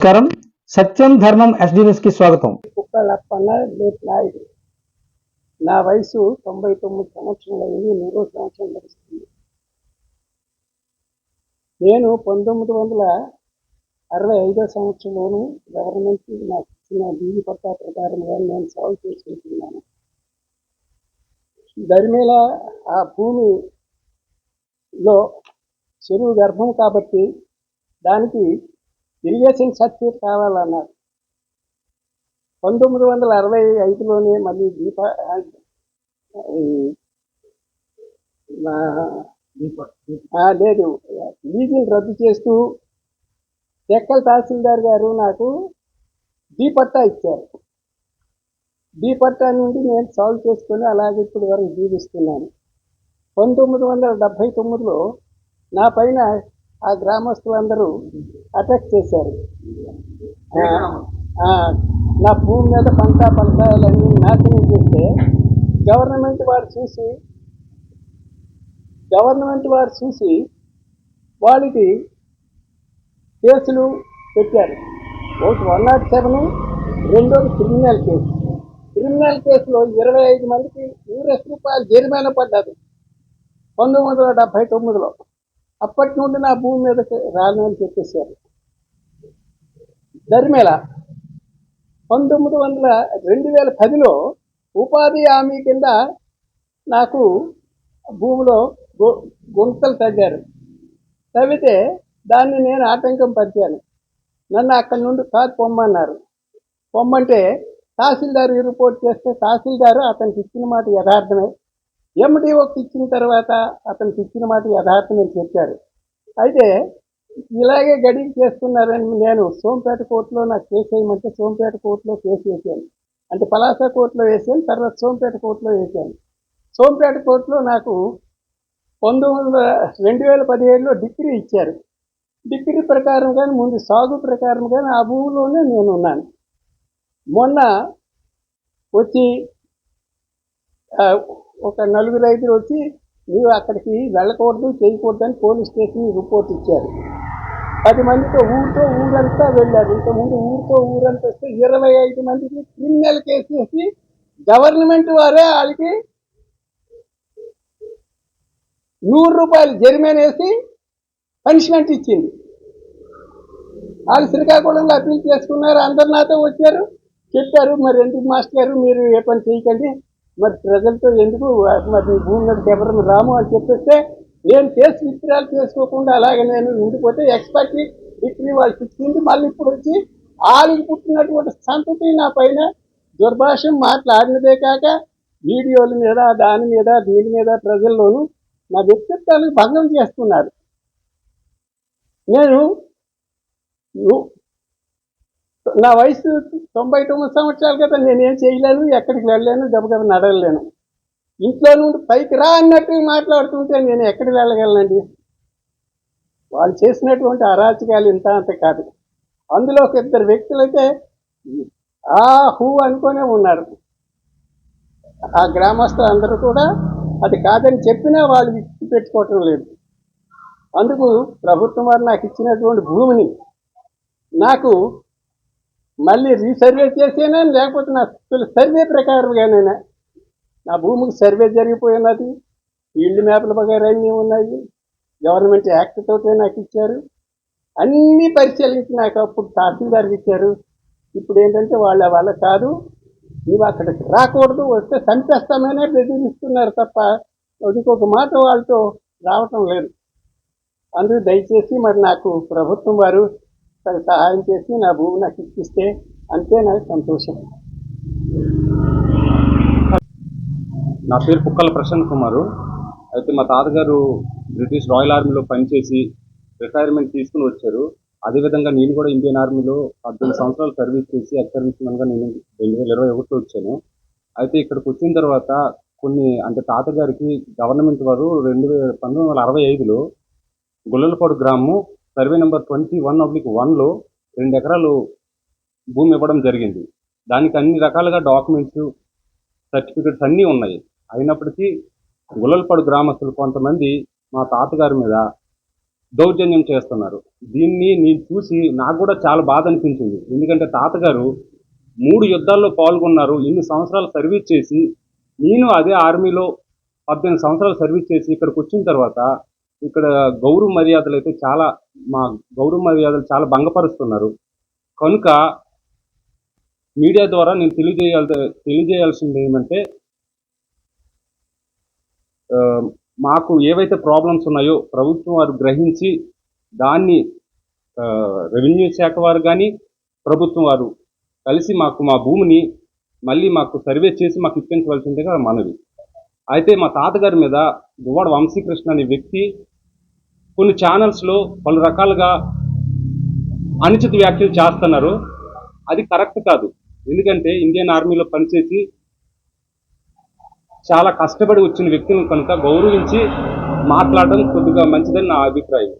నమస్కారం. సత్యం ధర్మం ఎస్డిఎస్కి స్వాగతం. కుక్కలప్పన్న లేట్ నాయుడు నా వయసు తొంభై తొమ్మిది సంవత్సరాలు అయింది మూడో సంవత్సరం నడుస్తుంది. నేను పంతొమ్మిది వందల అరవై ఐదో సంవత్సరంలోను గవర్నమెంట్ నాకు ఇచ్చిన బీజీ పట్టా ప్రకారంగా నేను సాగు చేసుకుంటున్నాను దరిమేళ ఆ భూమిలో చెరువు గర్భం కాబట్టి దానికి ఇరిగేషన్ సర్టిఫికేట్ కావాలన్నారు. పంతొమ్మిది వందల అరవై ఐదులోనే మళ్ళీ దీప లేదు. లీజులు రద్దు చేస్తూ టెక్కల్ తహసీల్దార్ గారు నాకు దీపట్టా ఇచ్చారు. దీపట్టా నుండి నేను సాల్వ్ చేసుకొని అలాగే ఇప్పటి వరకు జీవిస్తున్నాను. పంతొమ్మిది వందల డెబ్భై తొమ్మిదిలో నా పైన ఆ గ్రామస్తులందరూ అటాక్ చేశారు. ఆ, నా భూమి మీద పంట పంటలన్నీ నాశనం చేస్తే గవర్నమెంట్ వారు చూసి గవర్నమెంట్ వారు చూసి వాళ్ళకి కేసులు పెట్టారు. ఒకటి వన్ నాట్ సెవెన్ రెండోది క్రిమినల్ కేసు. క్రిమినల్ కేసులో ఇరవై ఐదు మందికి నూరేసి రూపాయలు జరిమానా పడ్డది. పంతొమ్మిది వందల డెబ్భై తొమ్మిదిలో. అప్పటి నుండి నా భూమి మీదకి రాను అని చెప్పేశారు. దరిమేళ పంతొమ్మిది వందల రెండు వేల పదిలో ఉపాధి హామీ కింద నాకు భూమిలో గు గుంతలు తగ్గారు. తవ్వితే దాన్ని నేను ఆటంకం పరిచాను. నన్ను అక్కడి నుండి కాదు పొమ్మన్నారు. పొమ్మంటే తహసీల్దార్ రిపోర్ట్ చేస్తే తహసీల్దారు అతనికి ఇచ్చిన మాట యథార్థమే. ఎండిఓకి ఇచ్చిన తర్వాత అతనికి ఇచ్చిన మాట యథార్థమని చెప్పారు. అయితే ఇలాగే గడికి చేస్తున్నారని నేను సోంపేట కోర్టులో నాకు కేసు వేయమంటే సోంపేట కోర్టులో కేసు వేసాను. అంటే పలాస కోర్టులో వేసాను తర్వాత సోంపేట కోర్టులో వేసాను. సోంపేట కోర్టులో నాకు పంతొమ్మిది వందల రెండు వేల పదిహేడులో డిగ్రీ ఇచ్చారు. డిగ్రీ ప్రకారం కానీ ముందు సాగు ప్రకారం కానీ ఆ భూమిలోనే నేను ఉన్నాను. మొన్న వచ్చి ఒక నలుగురు ఐదుగురు వచ్చి నీవు అక్కడికి వెళ్ళకూడదు చేయకూడదు అని పోలీస్ స్టేషన్ రిపోర్ట్ ఇచ్చారు. పది మందితో ఊరితో ఊరంతా వెళ్ళారు. ఇంతకుముందు ఊరితో ఊరంతా వస్తే ఇరవై ఐదు మందికి క్రిమినల్ కేసు వేసి గవర్నమెంట్ వారే వాళ్ళకి నూరు రూపాయలు జరిమానా వేసి పనిష్మెంట్ ఇచ్చింది. వాళ్ళు శ్రీకాకుళంలో అప్పీల్ చేసుకున్నారు. అందరు నాతో వచ్చారు. చెప్పారు మరి ఎందుకు మాస్టర్ గారు మీరు ఏ పని చేయకండి? మరి ప్రజలతో ఎందుకు మరి భూమి మీద ఎవరు రాము అని చెప్పేస్తే నేను కేసు విత్డ్రాల్ చేసుకోకుండా అలాగే నేను ఉండిపోతే ఎక్స్పర్ట్ డిగ్రీ వాళ్ళు ఇచ్చింది మళ్ళీ ఇప్పుడు వచ్చి వాళ్ళకి పుట్టినటువంటి సంతతి నా పైన. దుర్భాషం మాట్లాడినదే కాక వీడియోల మీద దాని మీద దీని మీద ప్రజల్లోనూ నా వ్యక్తిత్వానికి భంగం చేస్తున్నారు. నేను నా వయసు తొంభై తొమ్మిది సంవత్సరాలు కదా నేనేం చేయలేను ఎక్కడికి వెళ్ళలేను దెబ్బకి నడవలేను. ఇంట్లో నుండి పైకి రా అన్నట్టు మాట్లాడుతుంటే నేను ఎక్కడికి వెళ్ళగలనండి? వాళ్ళు చేసినటువంటి అరాచకాలు ఇంత అంత కాదు. అందులో ఒక ఇద్దరు వ్యక్తులైతే ఆ హూ అనుకునే ఉన్నారు. ఆ గ్రామస్తులు అందరూ కూడా అది కాదని చెప్పినా వాళ్ళు విడిచి పెట్టుకోవటం లేదు. అందుకు ప్రభుత్వం వారు నాకు ఇచ్చినటువంటి భూమిని నాకు మళ్ళీ రీసర్వే చేసేనా లేకపోతే నా సర్వే ప్రకారంగానైనా నా భూమికి సర్వే జరిగిపోయినది. ఫీల్డ్ మ్యాప్ల వగైరా అన్నీ ఉన్నాయి. గవర్నమెంట్ యాక్ట్ తోటే నాకు ఇచ్చారు. అన్నీ పరిశీలించి నాకు అప్పుడు తహసీల్దార్కి ఇచ్చారు. ఇప్పుడు ఏంటంటే వాళ్ళ వాళ్ళ కాదు. నువ్వు అక్కడికి రాకూడదు వస్తే చంపేస్తామనే బెదిరిస్తున్నారు తప్ప ఇంకొక మాట వాళ్ళతో రావటం లేదు. అందుకు దయచేసి మరి నాకు ప్రభుత్వం వారు సహాయం చేసి నా భూమి నాకు ఇప్పిస్తే అంతే నాకు సంతోషం. నా పేరు పుక్కల ప్రశాంత్ కుమారు. అయితే మా తాతగారు బ్రిటిష్ రాయల్ ఆర్మీలో పనిచేసి రిటైర్మెంట్ తీసుకుని వచ్చారు. అదేవిధంగా నేను కూడా ఇండియన్ ఆర్మీలో పద్దెనిమిది సంవత్సరాలు సర్వీస్ చేసి ఎక్స్ నేను రెండు వేల ఇరవై ఒకటిలో వచ్చాను. అయితే ఇక్కడికి వచ్చిన తర్వాత కొన్ని అంటే తాతగారికి గవర్నమెంట్ వారు రెండు వేల పంతొమ్మిది వందల అరవై ఐదులో గుల్లలపాడు గ్రామం survey number twenty one oblique వన్లో రెండు ఎకరాలు భూమి ఇవ్వడం జరిగింది. దానికి అన్ని రకాలుగా డాక్యుమెంట్స్ సర్టిఫికెట్స్ అన్నీ ఉన్నాయి. అయినప్పటికీ గులల్పాడు గ్రామస్తులు కొంతమంది మా తాతగారి మీద దౌర్జన్యం చేస్తున్నారు. దీన్ని నేను చూసి నాకు కూడా చాలా బాధ అనిపించింది. ఎందుకంటే తాతగారు మూడు యుద్ధాల్లో పాల్గొన్నారు. ఇన్ని సంవత్సరాలు సర్వీస్ చేసి నేను అదే ఆర్మీలో పద్దెనిమిది సంవత్సరాలు సర్వీస్ చేసి ఇక్కడికి వచ్చిన తర్వాత ఇక్కడ గౌరవ మర్యాదలు అయితే చాలా మా గౌరవ మర్యాదలు చాలా భంగపరుస్తున్నారు. కనుక మీడియా ద్వారా నేను తెలియజేయాల తెలియజేయాల్సింది ఏమంటే మాకు ఏవైతే ప్రాబ్లమ్స్ ఉన్నాయో ప్రభుత్వం వారు గ్రహించి దాన్ని రెవెన్యూ శాఖ వారు కానీ ప్రభుత్వం వారు కలిసి మాకు మా భూమిని మళ్ళీ మాకు సర్వే చేసి మాకు ఇప్పించవలసిందిగా మనవి. అయితే మా తాతగారి మీద దువ్వాడ వంశీకృష్ణ అనే వ్యక్తి కొన్ని ఛానల్స్లో పలు రకాలుగా అనుచిత వ్యాఖ్యలు చేస్తున్నారు. అది కరెక్ట్ కాదు. ఎందుకంటే ఇండియన్ ఆర్మీలో పనిచేసి చాలా కష్టపడి వచ్చిన వ్యక్తులను కనుక గౌరవించి మాట్లాడడం కొద్దిగా మంచిదని నా అభిప్రాయం.